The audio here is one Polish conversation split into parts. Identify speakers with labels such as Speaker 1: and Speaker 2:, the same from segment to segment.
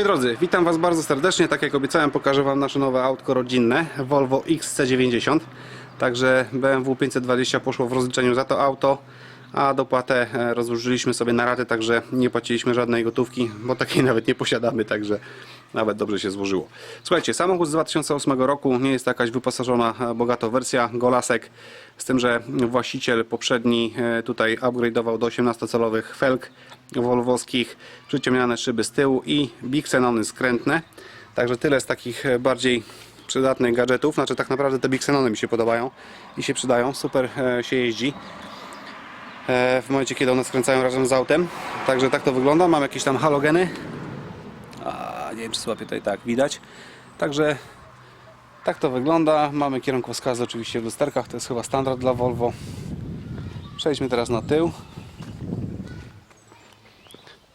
Speaker 1: moi drodzy, witam Was bardzo serdecznie. Tak jak obiecałem, pokażę Wam nasze nowe autko rodzinne Volvo XC90. Także BMW 520 poszło w rozliczeniu za to auto, a dopłatę e, rozłożyliśmy sobie na raty, także nie płaciliśmy żadnej gotówki, bo takiej nawet nie posiadamy, także nawet dobrze się złożyło. Słuchajcie, samochód z 2008 roku, nie jest jakaś wyposażona e, bogato wersja, golasek, z tym, że właściciel poprzedni e, tutaj upgrade'ował do 18-calowych felg wolwowskich, przyciemniane szyby z tyłu i bixenony skrętne. Także tyle z takich e, bardziej przydatnych gadżetów. Znaczy tak naprawdę te bixenony mi się podobają i się przydają. Super e, się jeździ e, w momencie kiedy one skręcają razem z autem. Także tak to wygląda. Mam jakieś tam halogeny. A, nie wiem czy słabie tutaj tak widać. Także tak to wygląda. Mamy kierunkowskazy oczywiście w lusterkach. To jest chyba standard dla Volvo. Przejdźmy teraz na tył.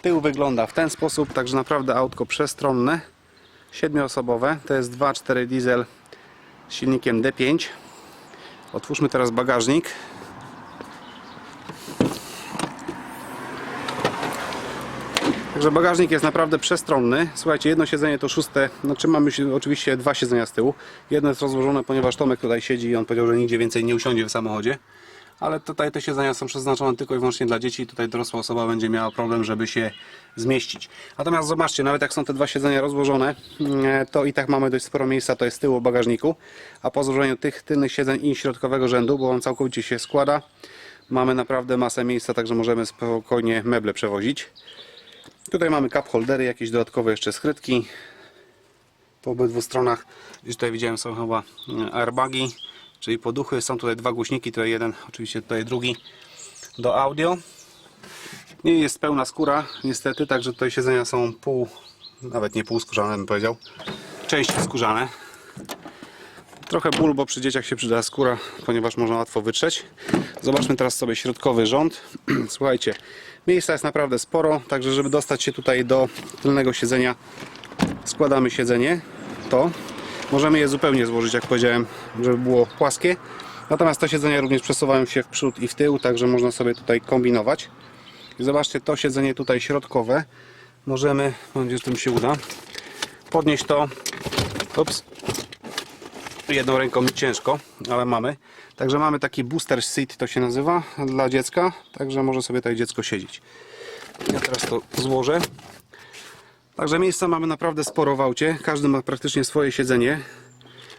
Speaker 1: Tył wygląda w ten sposób, także naprawdę autko przestronne, siedmioosobowe. To jest 2.4 diesel z silnikiem D5. Otwórzmy teraz bagażnik. Także bagażnik jest naprawdę przestronny. Słuchajcie, jedno siedzenie to szóste, znaczy mamy oczywiście dwa siedzenia z tyłu. Jedno jest rozłożone, ponieważ Tomek tutaj siedzi i on powiedział, że nigdzie więcej nie usiądzie w samochodzie. Ale tutaj te siedzenia są przeznaczone tylko i wyłącznie dla dzieci. Tutaj dorosła osoba będzie miała problem, żeby się zmieścić. Natomiast zobaczcie, nawet jak są te dwa siedzenia rozłożone, mm, to i tak mamy dość sporo miejsca, to jest tyłu bagażniku. A po złożeniu tych tylnych siedzeń i środkowego rzędu, bo on całkowicie się składa, mamy naprawdę masę miejsca, także możemy spokojnie meble przewozić. Tutaj mamy cup holdery, jakieś dodatkowe jeszcze skrytki po obydwu stronach. Gdzieś tutaj widziałem są chyba e, airbagi, czyli poduchy. Są tutaj dwa głośniki, tutaj jeden, oczywiście tutaj drugi do audio. Nie jest pełna skóra, niestety, także tutaj siedzenia są pół, nawet nie pół skórzane bym powiedział, części skórzane. Trochę ból, bo przy dzieciach się przyda skóra, ponieważ można łatwo wytrzeć. Zobaczmy teraz sobie środkowy rząd. Słuchajcie, miejsca jest naprawdę sporo, także żeby dostać się tutaj do tylnego siedzenia, składamy siedzenie, to. Możemy je zupełnie złożyć, jak powiedziałem, żeby było płaskie. Natomiast te siedzenia również przesuwają się w przód i w tył, także można sobie tutaj kombinować. I zobaczcie, to siedzenie tutaj środkowe. Możemy, mam nadzieję, że tym się uda, podnieść to. Ups, jedną ręką mi ciężko, ale mamy. Także mamy taki booster seat, to się nazywa, dla dziecka. Także może sobie tutaj dziecko siedzieć. Ja teraz to złożę. Także miejsca mamy naprawdę sporo w aucie. Każdy ma praktycznie swoje siedzenie.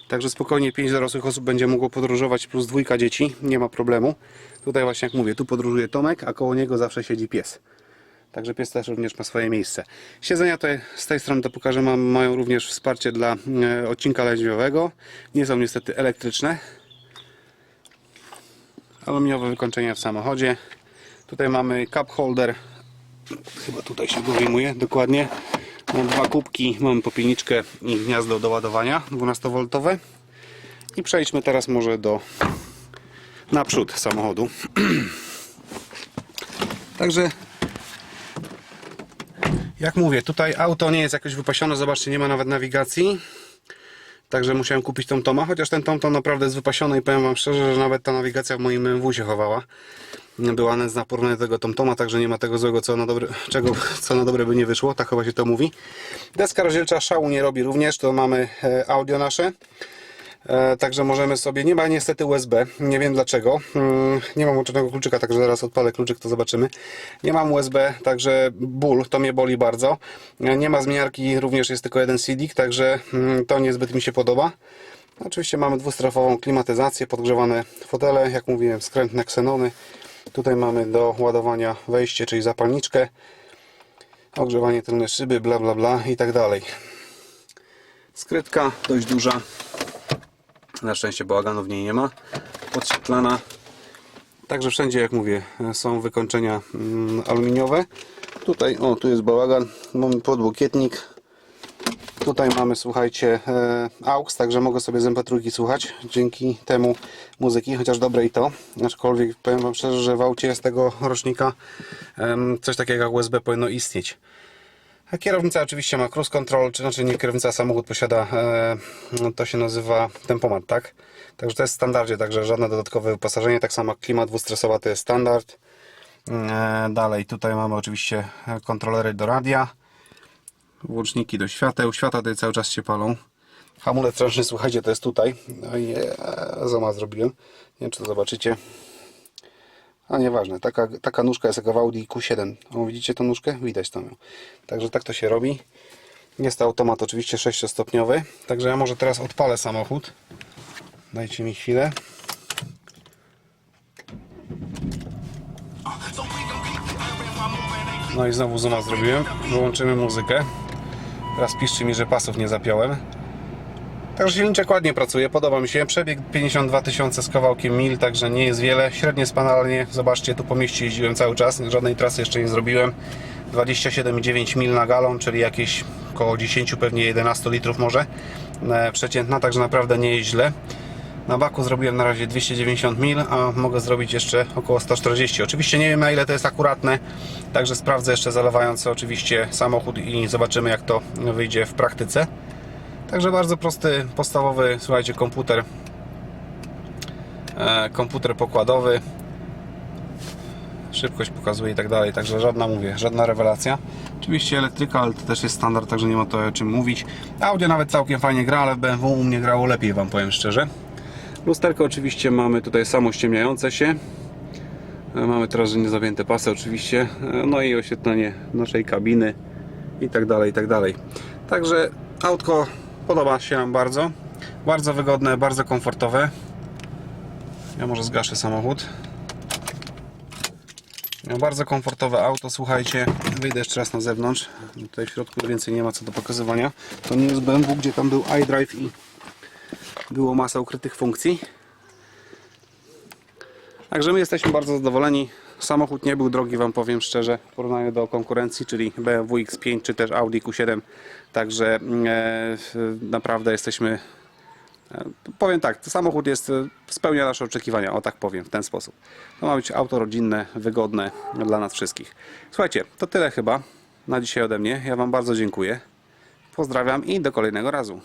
Speaker 1: Także spokojnie 5 dorosłych osób będzie mogło podróżować plus dwójka dzieci. Nie ma problemu. Tutaj właśnie jak mówię, tu podróżuje Tomek, a koło niego zawsze siedzi pies. Także pies też również ma swoje miejsce. Siedzenia tutaj z tej strony to pokażę, mam, mają również wsparcie dla e, odcinka lędźwiowego. Nie są niestety elektryczne. Aluminiowe wykończenia w samochodzie. Tutaj mamy cup holder. Chyba tutaj się go wyjmuje dokładnie. Mam dwa kubki, mamy popielniczkę i gniazdo do ładowania 12V. I przejdźmy teraz może do naprzód samochodu. Także jak mówię, tutaj auto nie jest jakoś wypasione, zobaczcie, nie ma nawet nawigacji. Także musiałem kupić tą Toma, chociaż ten Tom to naprawdę jest wypasiony i powiem Wam szczerze, że nawet ta nawigacja w moim BMW się chowała. Była w porównaniu tego TomToma, także nie ma tego złego, co na dobre, czego, co na dobre by nie wyszło, tak chyba się to mówi. Deska rozdzielcza szału nie robi również, to mamy e, audio nasze. E, Także możemy sobie, nie ma niestety USB, nie wiem dlaczego, Mm, nie mam włączonego kluczyka, także zaraz odpalę kluczyk, to zobaczymy. Nie mam USB, także ból, to mnie boli bardzo. E, Nie ma zmieniarki, również jest tylko jeden CD, także mm, to niezbyt mi się podoba. Oczywiście mamy dwustrefową klimatyzację, podgrzewane fotele, jak mówiłem, skrętne ksenony. Tutaj mamy do ładowania wejście, czyli zapalniczkę, ogrzewanie tylne szyby, bla bla bla i tak dalej. Skrytka dość duża, na szczęście bałaganu w niej nie ma. Podświetlana. Także wszędzie, jak mówię, są wykończenia mm, aluminiowe. Tutaj, o, tu jest bałagan. Mamy podłokietnik. Tutaj mamy, słuchajcie, e, AUX, także mogę sobie z MP3 słuchać. Dzięki temu muzyki, chociaż dobre i to. Aczkolwiek powiem Wam szczerze, że w aucie z tego rocznika coś takiego jak USB powinno istnieć. A kierownica oczywiście ma cruise control, czy znaczy nie kierownica, samochód posiada, e, no to się nazywa tempomat, tak? Także to jest w standardzie, także żadne dodatkowe wyposażenie, tak samo klima dwustresowa to jest standard. E, dalej tutaj mamy oczywiście kontrolery do radia. Włączniki do świateł. Światła tutaj cały czas się palą. Hamulec ręczny, słuchajcie, to jest tutaj. No i e, zoma zrobiłem. Nie wiem, czy to zobaczycie. A nieważne, taka, taka nóżka jest jak w Audi Q7. O, widzicie tą nóżkę? Widać tam ją. Także tak to się robi. Jest to automat oczywiście 6-stopniowy. Także ja może teraz odpalę samochód. Dajcie mi chwilę. No i znowu zooma zrobiłem. Wyłączymy muzykę. Teraz piszcie mi, że pasów nie zapiąłem. Także silniczek ładnie pracuje, podoba mi się. Przebieg 52 tysiące z kawałkiem mil, także nie jest wiele. Średnie spanalnie, zobaczcie, tu po mieście jeździłem cały czas, żadnej trasy jeszcze nie zrobiłem. 27,9 mil na galon, czyli jakieś około 10, pewnie 11 litrów może e, przeciętna, także naprawdę nie jest źle. Na baku zrobiłem na razie 290 mil, a mogę zrobić jeszcze około 140. Oczywiście nie wiem na ile to jest akuratne, także sprawdzę jeszcze zalewając oczywiście samochód i zobaczymy jak to wyjdzie w praktyce. Także bardzo prosty, podstawowy, słuchajcie, komputer e, komputer pokładowy szybkość pokazuje i tak dalej, także żadna, mówię, żadna rewelacja oczywiście elektryka, ale to też jest standard, także nie ma to o czym mówić audio nawet całkiem fajnie gra, ale BMW u mnie grało lepiej, wam powiem szczerze lusterko oczywiście mamy tutaj samo ściemniające się E, mamy teraz niezawięte pasy oczywiście, E, no i oświetlenie naszej kabiny i tak dalej, i tak dalej. Także autko podoba się nam bardzo. Bardzo wygodne, bardzo komfortowe. Ja może zgaszę samochód. No, bardzo komfortowe auto, słuchajcie. Wyjdę jeszcze raz na zewnątrz. Tutaj w środku więcej nie ma co do pokazywania. To nie jest BMW, gdzie tam był iDrive i było masa ukrytych funkcji. Także my jesteśmy bardzo zadowoleni. Samochód nie był drogi, Wam powiem szczerze, w porównaniu do konkurencji, czyli BMW X5 czy też Audi Q7. Także e, naprawdę jesteśmy. E, powiem tak, samochód jest, e, spełnia nasze oczekiwania, o tak powiem, w ten sposób. To ma być auto rodzinne, wygodne dla nas wszystkich. Słuchajcie, to tyle chyba na dzisiaj ode mnie. Ja Wam bardzo dziękuję. Pozdrawiam i do kolejnego razu.